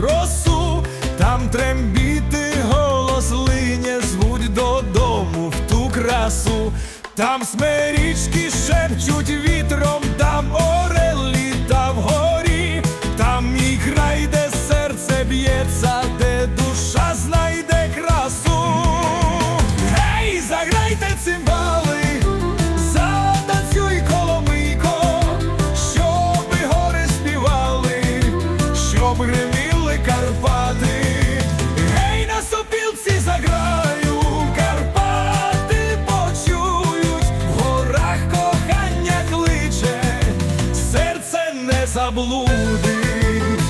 росу, там трембіти голос лине, звуть додому в ту красу, там смерічки шепчуть заблудить.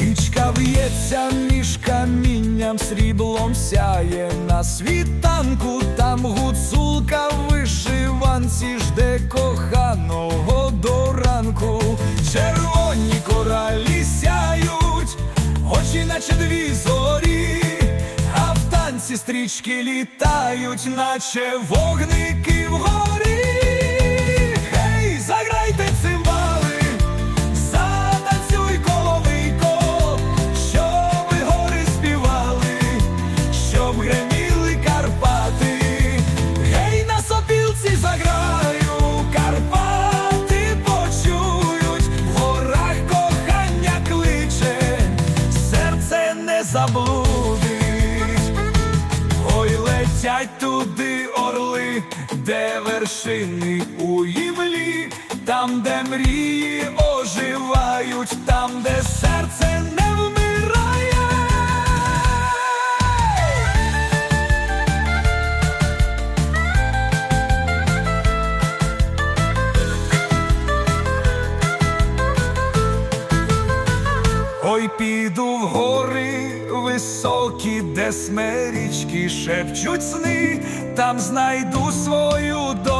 Річка в'ється між камінням, сріблом сяє на світанку, там гуцулка в вишиванці жде коханого до ранку. Червоні коралі сяють, очі наче дві зорі, а в танці стрічки літають, наче вогники вгорі. Заблудить. Ой, летять туди орли, де вершини у імлі, там, де мрії оживають, там, де серце не вмирає. Ой, піду в гори високі, де смерічки шепчуть сни, там знайду свою дорогу,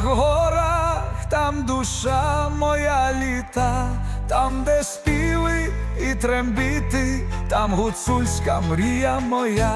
горах, в горах, там душа моя літа, там, де співи і трембіти, там гуцульська мрія моя.